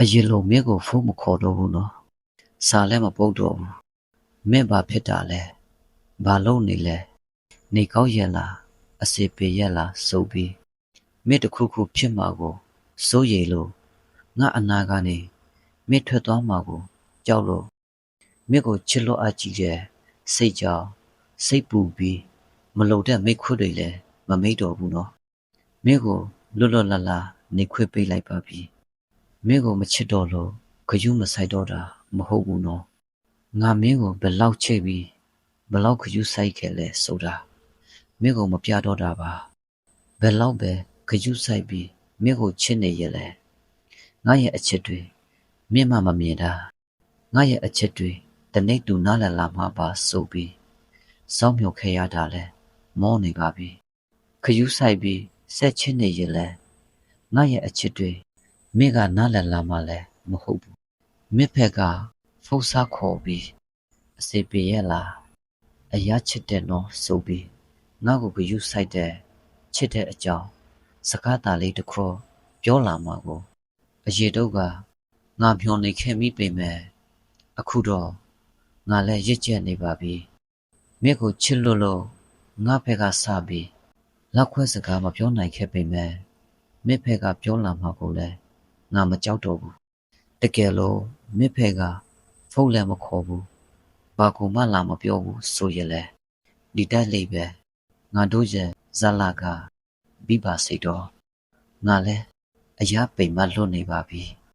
အရင်လိုမင်းကိုဖုန်းမခေါ်တော့ဘူးနော်စာလည်းမပုတ်တော့ဘူးမင်းဘာဖြစ်တာလဲဘာလုပ်နေလဲနေကောင်းရဲ့လားအစီပေရဲ့လားစုပ်ပြီးမင်းတစ်ခုခုဖြစ်မှာကိုစိုးရိမ်လို့ငါအနာကနေမင်းထွက်သွားမှာကိုကြောက်လို့မင်းကိုချစ်လို့အကြည့်တဲ့စိတ်ကြောင့်စိတ်ပူပြီးမလုံတဲ့မိတ်ခွတ်တွေလည်းမမိတ်တော့ဘူးနော်မင်းကိုလွတ်လွတ်လပ်လပ်နေခွေပေးလိုက်ပါပြီ မင်းကိုမချစ်တော့လို့ခယူးမဆိုင်တော့တာမဟုတ်ဘူးနော်ငါမင်းကိုဘယ်လောက်ချစ်ပြီးဘယ်လောက်ခယူးဆိုင်ခဲ့လဲဆိုတာမင်းကိုမပြတော့တာပါဘယ်လောက်ပဲခယူးဆိုင်ပြီးမင်းကိုချစ်နေရဲ့လဲငါရဲ့အချစ်တွေမင်းမှမမြင်တာငါရဲ့အချစ်တွေတနေ့တူနားလည်လာမှာပါဆိုပြီးစောင့်မျှော်ခဲ့ရတာလဲမောနေပါပြီခယူးဆိုင်ပြီးဆက်ချစ်နေရဲ့လဲငါရဲ့အချစ်တွေ မင်းကနားလည်လာမှာလဲမဟုတ်ဘူးမြစ်ဖက်ကဖုတ်စားခေါ်ပြီးအစီပေရဲ့လားအရာချစ်တဲ့နော်ဆိုပြီးငါ့ကိုဂယူးဆိုင်တဲ့ချစ်တဲ့အကြောင်းစကားသားလေးတစ်ခေါ်ပြောလာမှာကိုအရေတော့ကငါမျောနေခဲ့မိပေမဲ့အခုတော့ငါလည်းရစ်ကျက်နေပါပြီမြစ်ကိုချစ်လို့လို့ငါဖက်ကစပြီးလောက်ခွဲစကားမပြောနိုင်ခဲ့ပေမဲ့မြစ်ဖက်ကပြောလာမှာကိုလည်း ငါမကြောက်တော့ဘူးတကယ်လို့မြစ်ဖက်ကဖုန်းလည်းမခေါ်ဘူးဘာကူမှလာမပြောဘူးဆိုရလေဒီတိုက်လေးပဲငါတို့ရဲ့ဇာလာကပြီးပါစိတ်တော့ငါလည်းအရာပိန်မလွတ်နေပါပြီ။